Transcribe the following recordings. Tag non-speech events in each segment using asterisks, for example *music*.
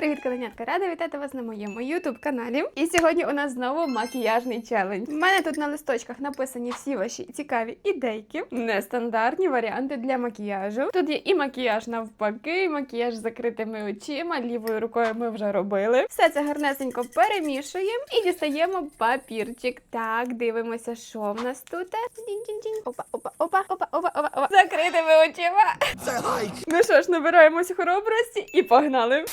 Привіт, коленятка! Рада вітати вас на моєму ютуб каналі. І сьогодні у нас знову макіяжний челендж. У мене тут на листочках написані всі ваші цікаві ідейки, нестандартні варіанти для макіяжу. Тут є і макіяж навпаки, і макіяж з закритими очима, лівою рукою ми вже робили. Все це гарнесенько перемішуємо і дістаємо папірчик. Так, дивимося, що в нас тут. Опа, опа, опа, опа, опа, опа, опа. Закритими очима. Ну що ж, набираємось хоробрості і погнали.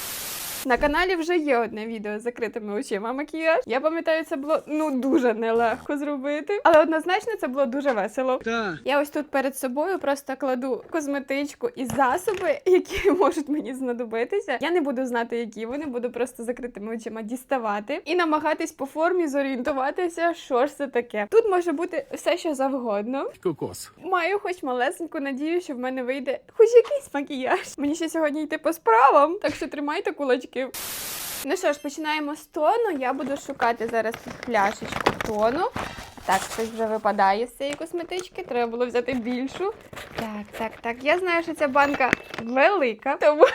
На каналі вже є одне відео з закритими очима макіяж. Я пам'ятаю, це було ну дуже нелегко зробити, але однозначно це було дуже весело. Так. Я ось тут перед собою просто кладу косметичку і засоби, *laughs* які можуть мені знадобитися. Я не буду знати, які вони, буду просто закритими очима діставати і намагатись по формі зорієнтуватися, що ж це таке. Тут може бути все, що завгодно. Кокос. Маю хоч малесеньку надію, що в мене вийде хоч якийсь макіяж. Мені ще сьогодні йти по справам, так що тримайте кулачки. Ну що ж, починаємо з тону. Я буду шукати зараз тут пляшечку тону. Так, щось вже випадає з цієї косметички. Треба було взяти більшу. Так, так, так. Я знаю, що ця банка велика, тому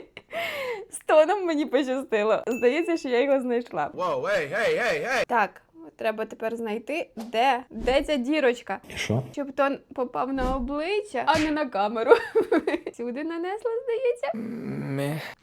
*laughs* з тоном мені пощастило. Здається, що я його знайшла. Whoa, hey, hey, hey, hey. Так, треба тепер знайти, де, де ця дірочка. І що? Щоб тон попав на обличчя, а не на камеру. *laughs* Всюди нанесла, здається.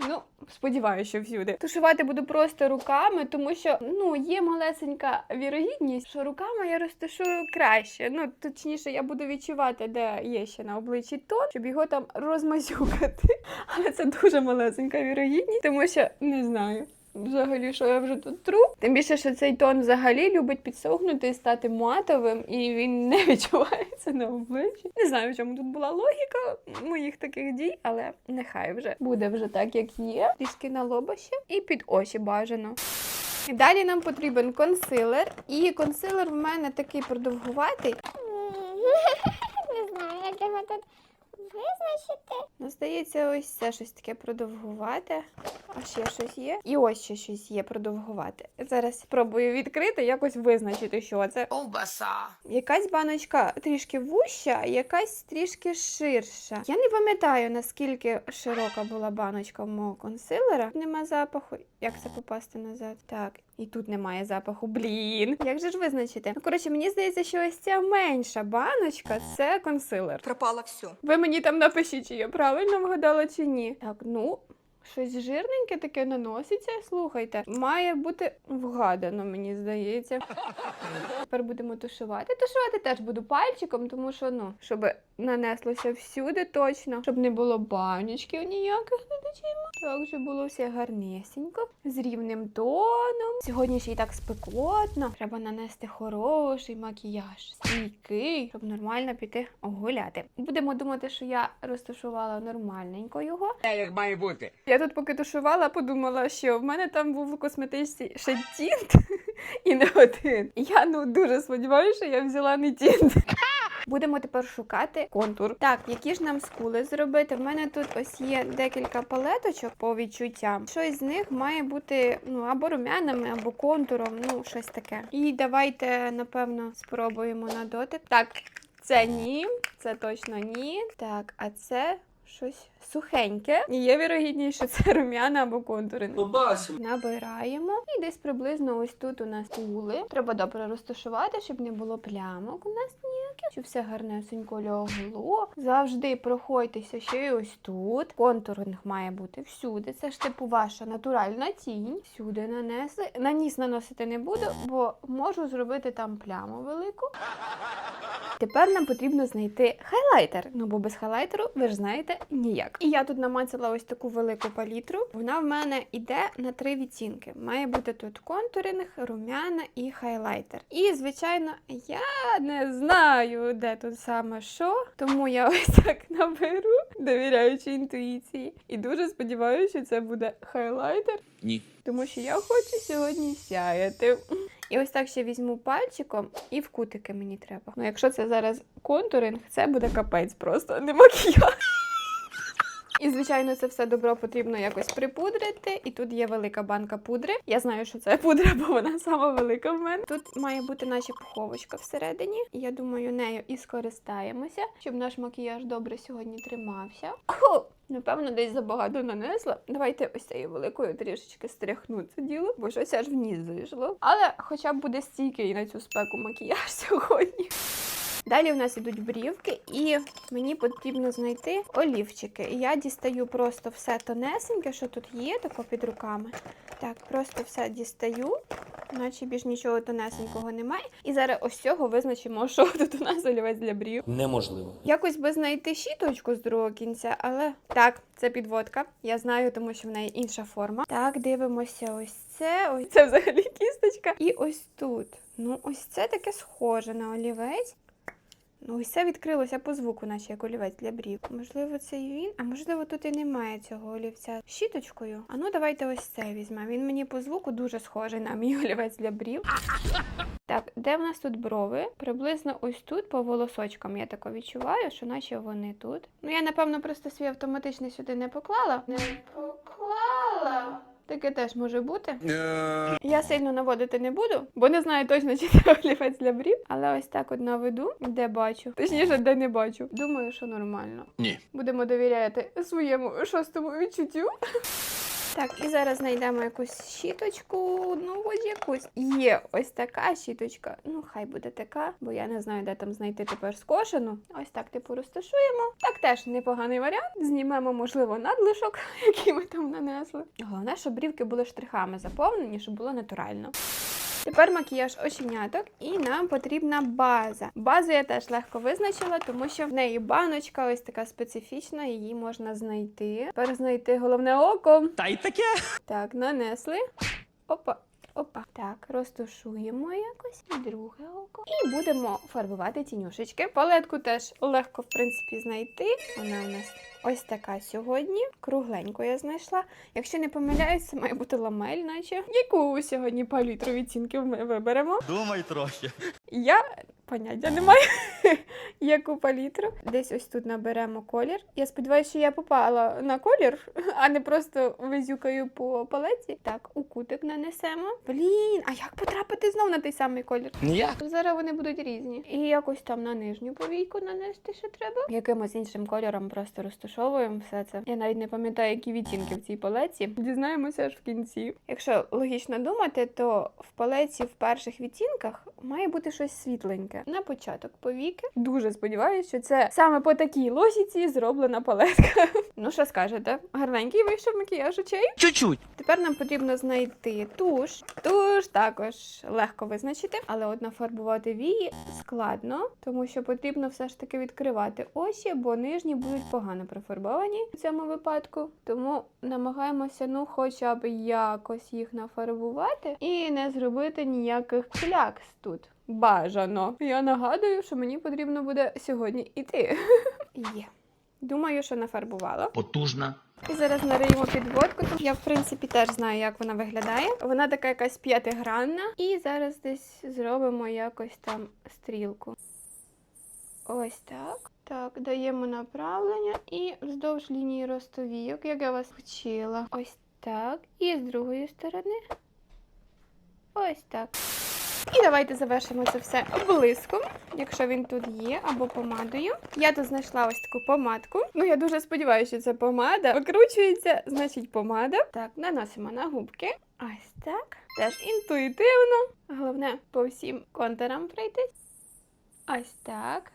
Ну, сподіваюся, що всюди. Тушувати буду просто руками, тому що ну є малесенька вірогідність, що руками я розташую краще. Ну, точніше, я буду відчувати, де є ще на обличчі тон, щоб його там розмазюкати. *laughs* Але це дуже малесенька вірогідність, тому що не знаю. Взагалі, що я вже тут тру. Тим більше, що цей тон взагалі любить підсохнути і стати матовим, і він не *laughs* відчувається на обличчі. Не знаю, чому тут була логіка моїх таких дій, але нехай вже буде вже так, як є. Трішки на лоба і під очі бажано. Далі нам потрібен консилер. І консилер в мене такий продовгуватий. *laughs* Не знаю, як його тут визначити. Ну, здається, ось це щось таке продовгувате. А ще щось є. І ось ще щось є продовгувате. Зараз спробую відкрити, якось визначити, що це. Ковбаса. Якась баночка трішки вуща, якась трішки ширша. Я не пам'ятаю, наскільки широка була баночка в мого консилера. Нема запаху. Як це попасти назад? Так, і тут немає запаху. Блін. Як же ж визначити? Ну, коротше, мені здається, що ось ця менша баночка це консилер. пропало все. Ви мені там напишіть, чи я правильно вгадала, чи ні. Так, ну. Щось жирненьке таке наноситься, слухайте. Має бути вгадано, мені здається. Тепер будемо тушувати. Тушувати теж буду пальчиком, тому що, ну, щоб нанеслося всюди точно, щоб не було баночків ніяких над очима. Так, щоб було все гарнесенько, з рівним тоном. Сьогодні ще й так спекотно. Треба нанести хороший макіяж, стійкий, щоб нормально піти гуляти. Будемо думати, що я розташувала нормальненько його. Як має бути. Я тут поки тушувала, подумала, що в мене там був у косметичці ще тінт *laughs* і не один. Я ну дуже сподіваюся, що я взяла не тінт. Будемо тепер шукати контур. Так, які ж нам скули зробити? В мене тут ось є декілька палеточок по відчуттям. Щось з них має бути ну або румянами, або контуром, ну щось таке. І давайте, напевно, спробуємо на дотик. Так, це ні, це точно ні. Так, а це щось сухеньке. І є вірогідність, що це рум'яна або контури. Набираємо. І десь приблизно ось тут у нас тули. Треба добре розташувати, щоб не було плямок у нас ніяких, щоб все гарнесенько лягло. Завжди проходьтеся ще й ось тут. Контуринг має бути всюди. Це ж типу ваша натуральна тінь. Всюди нанесли. На ніс наносити не буду, бо можу зробити там пляму велику. Тепер нам потрібно знайти хайлайтер. Ну бо без хайлайтеру, ви ж знаєте, ніяк. І я тут намацала ось таку велику палітру. Вона в мене йде на три відтінки. Має бути тут контуринг, румяна і хайлайтер. І, звичайно, я не знаю, де тут саме що, тому я *laughs* ось так наберу, довіряючи інтуїції. І дуже сподіваюся, що це буде хайлайтер. Ні. Тому що я хочу сьогодні сяяти. І ось так ще візьму пальчиком і в кутики мені треба. Ну, якщо це зараз контуринг, це буде капець просто, не макіяж. І, звичайно, це все добро потрібно якось припудрити. І тут є велика банка пудри. Я знаю, що це пудра, бо вона сама велика в мене. Тут має бути наче пуховочка всередині. І я думаю, нею і скористаємося, щоб наш макіяж добре сьогодні тримався. Ху! Напевно, десь забагато нанесла. Давайте ось цією великою трішечки стряхну це діло, бо щось аж в ніс зайшло. Але хоча б буде стійкий на цю спеку макіяж сьогодні. Далі у нас ідуть брівки, і мені потрібно знайти олівчики. І я дістаю просто все тонесеньке, що тут є, тако під руками. Так, просто все дістаю, наче більш нічого тонесенького немає. І зараз ось цього визначимо, *laughs* що тут у нас олівець для брів. Неможливо. Якось би знайти щіточку з другого кінця, але так, це підводка. Я знаю, тому що в неї інша форма. Так, дивимося ось це. Ось це взагалі кісточка. І ось тут. Ну, ось це таке схоже на олівець. Ну, ось це відкрилося по звуку, наче як олівець для брів. Можливо, це і він, а можливо, тут і немає цього олівця щіточкою. А ну давайте ось це візьмемо. Він мені по звуку дуже схожий на мій *laughs* олівець для брів. Так, де в нас тут брови? Приблизно ось тут по волосочкам я тако відчуваю, що наче вони тут. Ну я напевно просто свій автоматичний сюди не поклала. Не поклала. Таке теж може бути. Я сильно наводити не буду, бо не знаю точно, *laughs* чи це олівець для брів. Але ось так от наведу, де бачу. Точніше, де не бачу. Думаю, що нормально. Ні. Будемо довіряти своєму шостому відчуттю. Так, і зараз знайдемо якусь щіточку. Ну, ось якусь. Є ось така щіточка. Ну, хай буде така, бо я не знаю, де там знайти тепер скошену. Ось так, типу, розташуємо. Так теж непоганий варіант. Знімемо, можливо, надлишок, *laughs* який ми там нанесли. Головне, щоб брівки були штрихами заповнені, щоб було натурально. Тепер макіяж оченяток, і нам потрібна база. Базу я теж легко визначила, тому що в неї баночка ось така специфічна, її можна знайти. Тепер знайти головне око. Та й таке. Так, нанесли. Опа. Опа. Так, розташуємо якось друге око. І будемо фарбувати тінюшечки. Палетку теж легко, в принципі, знайти. Вона у нас ось така сьогодні. Кругленьку я знайшла. Якщо не помиляюсь, це має бути ламель, наче. Яку сьогодні палітру відцінків ми виберемо? Думай трохи. Я поняття не маю, *laughs* яку палітру. Десь ось тут наберемо колір. Я сподіваюся, що я попала на колір, *laughs* а не просто визюкаю по палеті. Так, у кутик нанесемо. Блін, а як потрапити знов на той самий колір? Ніяк. Зараз вони будуть різні. І якось там на нижню повійку нанести ще треба. Якимось іншим кольором просто розташовуємо все це. Я навіть не пам'ятаю, які відтінки в цій палеці. Дізнаємося аж в кінці. Якщо логічно думати, то в палеці в перших відтінках має бути щось світленьке. На початок повіки. Дуже сподіваюся, що це саме по такій логіці зроблена палетка. *laughs* Ну що скажете? Гарненький вийшов макіяж очей. Чуть-чуть. Тепер нам потрібно знайти туш. Туш також легко визначити, але от нафарбувати вії складно, тому що потрібно все ж таки відкривати очі, бо нижні будуть погано профарбовані в цьому випадку. Тому намагаємося, ну, хоча б якось їх нафарбувати і не зробити ніяких клякс тут. Бажано. Я нагадую, що мені потрібно буде сьогодні іти. Є. Думаю, що нафарбувала. Потужна. І зараз нариємо підводку. Я, в принципі, теж знаю, як вона виглядає. Вона така якась п'ятигранна. І зараз десь зробимо якось там стрілку. Ось так. Так, даємо направлення і вздовж лінії ростовійок, як я вас вчила. Ось так. І з другої сторони. Ось так. І давайте завершимо це все блиском, якщо він тут є, або помадою. Я тут знайшла ось таку помадку. Ну, я дуже сподіваюся, що це помада. Викручується, значить, помада. Так, наносимо на губки. Ось так. Теж інтуїтивно. Головне по всім контурам пройтись. Ось так.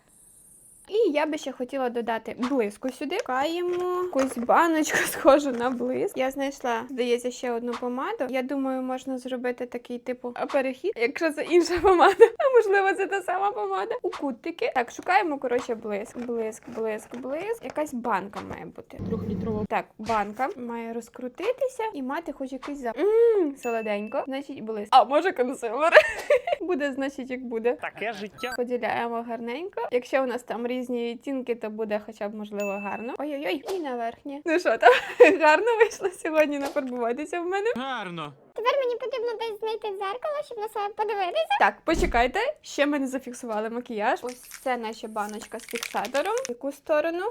І я би ще хотіла додати блиску сюди. Шукаємо якусь баночку, *laughs* схожу на блиск. Я знайшла, здається, ще одну помаду. Я думаю, можна зробити такий типу перехід, якщо це інша помада. А можливо, це та сама помада. У кутики. Так, шукаємо, коротше, блиск. Блиск, блиск, блиск. Якась банка має бути. Трьохлітрова. Так, банка має розкрутитися і мати хоч якийсь запах. Ммм, солоденько. Значить, блиск. А може консилер. *laughs* буде, значить, як буде. Таке життя. Поділяємо гарненько. Якщо у нас там різні відтінки, то буде хоча б можливо гарно. Ой-ой-ой, і на верхнє. Ну що там *laughs* гарно вийшло сьогодні нафарбуватися в мене. Гарно. Тепер мені потрібно десь знайти дзеркало, щоб на себе подивитися. Так, почекайте, ще ми не зафіксували макіяж. Ось це наша баночка з фіксатором. В яку сторону?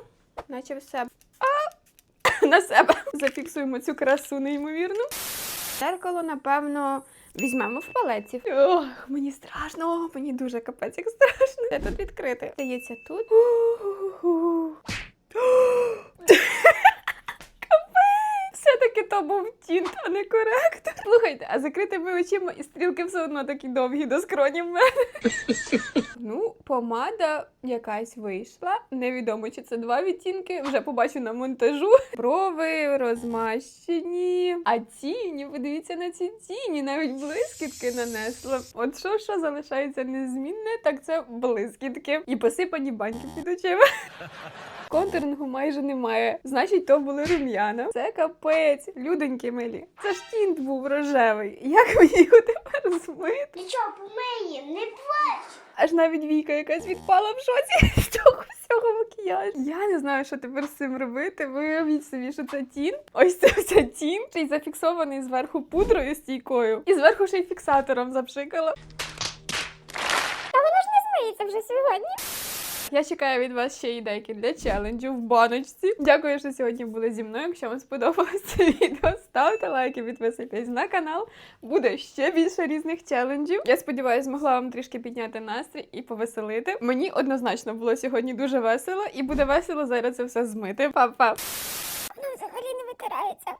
Наче все. А! *laughs* на себе. Зафіксуємо цю красу неймовірну. Зеркало, напевно, візьмемо в палеці. Ох, мені страшно, мені дуже капець як страшно. Я тут відкрити? Здається, тут. *gasps* То був тінт, а не коректор. Слухайте, а закритими очима і стрілки все одно такі довгі до скронів в мене. Ну, помада якась вийшла. Невідомо, чи це два відтінки. Вже побачу на монтажу. Брови розмащені. А тіні, подивіться на ці тіні, навіть блискітки нанесла. От що, що залишається незмінне, так це блискітки. І посипані баньки під очима. Контурингу майже немає. Значить, то були рум'яна. Це капець, людоньки милі. Це ж тінт був рожевий. Як мені його тепер змити? Нічого, помиє, не плач. Аж навіть віка якась відпала в шоці *laughs* з цього всього макіяжу. Я не знаю, що тепер з цим робити. Виявіть собі, що це тін. Ось це все тін. Ще зафіксований зверху пудрою стійкою. І зверху ще й фіксатором запшикала. Та воно ж не змиється вже сьогодні. Я чекаю від вас ще ідейки для челенджу в баночці. Дякую, що сьогодні були зі мною. Якщо вам сподобалось це відео, ставте лайки, підписуйтесь на канал. Буде ще більше різних челенджів. Я сподіваюся, змогла вам трішки підняти настрій і повеселити. Мені однозначно було сьогодні дуже весело, і буде весело зараз це все змити. Па-па! Ну, взагалі не витирається.